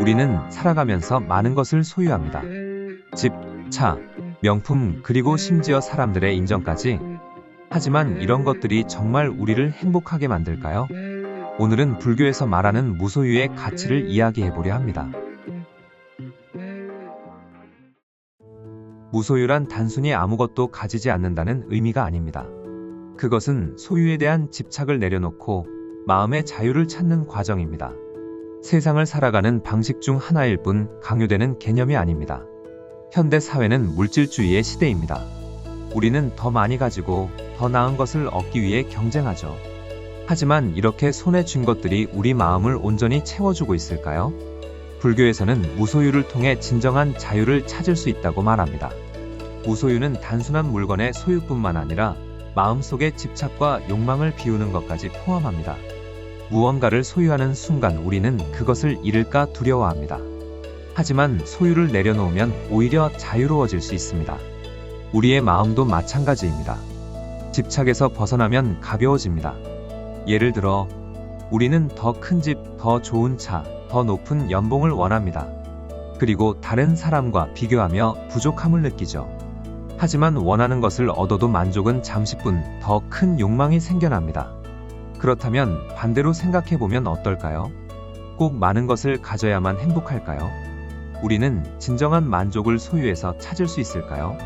우리는 살아가면서 많은 것을 소유합니다. 집, 차, 명품, 그리고 심지어 사람들의 인정까지. 하지만 이런 것들이 정말 우리를 행복하게 만들까요? 오늘은 불교에서 말하는 무소유의 가치를 이야기해 보려 합니다. 무소유란 단순히 아무것도 가지지 않는다는 의미가 아닙니다. 그것은 소유에 대한 집착을 내려놓고 마음의 자유를 찾는 과정입니다. 세상을 살아가는 방식 중 하나일 뿐 강요되는 개념이 아닙니다. 현대 사회는 물질주의의 시대입니다. 우리는 더 많이 가지고 더 나은 것을 얻기 위해 경쟁하죠. 하지만 이렇게 손에 쥔 것들이 우리 마음을 온전히 채워주고 있을까요? 불교에서는 무소유를 통해 진정한 자유를 찾을 수 있다고 말합니다. 무소유는 단순한 물건의 소유뿐만 아니라 마음속의 집착과 욕망을 비우는 것까지 포함합니다. 무언가를 소유하는 순간 우리는 그것을 잃을까 두려워합니다. 하지만 소유를 내려놓으면 오히려 자유로워질 수 있습니다. 우리의 마음도 마찬가지입니다. 집착에서 벗어나면 가벼워집니다. 예를 들어, 우리는 더 큰 집, 더 좋은 차, 더 높은 연봉을 원합니다. 그리고 다른 사람과 비교하며 부족함을 느끼죠. 하지만 원하는 것을 얻어도 만족은 잠시뿐 더 큰 욕망이 생겨납니다. 그렇다면 반대로 생각해 보면 어떨까요? 꼭 많은 것을 가져야만 행복할까요? 우리는 진정한 만족을 소유해서 찾을 수 있을까요?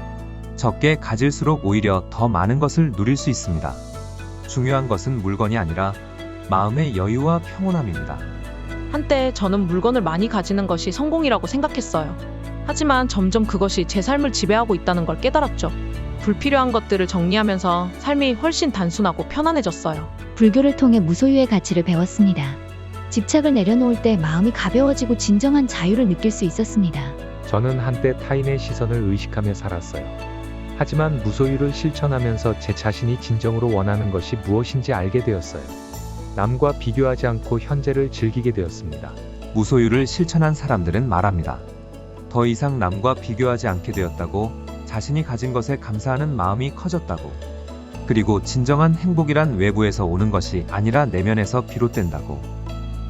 적게 가질수록 오히려 더 많은 것을 누릴 수 있습니다. 중요한 것은 물건이 아니라 마음의 여유와 평온함입니다. 한때 저는 물건을 많이 가지는 것이 성공이라고 생각했어요. 하지만 점점 그것이 제 삶을 지배하고 있다는 걸 깨달았죠. 불필요한 것들을 정리하면서 삶이 훨씬 단순하고 편안해졌어요. 불교를 통해 무소유의 가치를 배웠습니다. 집착을 내려놓을 때 마음이 가벼워지고 진정한 자유를 느낄 수 있었습니다. 저는 한때 타인의 시선을 의식하며 살았어요. 하지만 무소유를 실천하면서 제 자신이 진정으로 원하는 것이 무엇인지 알게 되었어요. 남과 비교하지 않고 현재를 즐기게 되었습니다. 무소유를 실천한 사람들은 말합니다. 더 이상 남과 비교하지 않게 되었다고 자신이 가진 것에 감사하는 마음이 커졌다고. 그리고 진정한 행복이란 외부에서 오는 것이 아니라 내면에서 비롯된다고.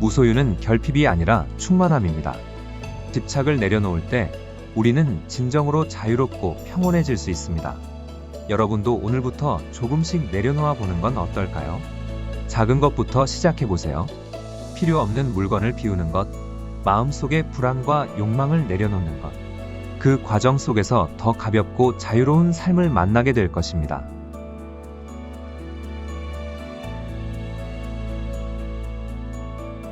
무소유는 결핍이 아니라 충만함입니다. 집착을 내려놓을 때 우리는 진정으로 자유롭고 평온해질 수 있습니다. 여러분도 오늘부터 조금씩 내려놓아 보는 건 어떨까요? 작은 것부터 시작해 보세요. 필요 없는 물건을 비우는 것, 마음속의 불안과 욕망을 내려놓는 것. 그 과정 속에서 더 가볍고 자유로운 삶을 만나게 될 것입니다.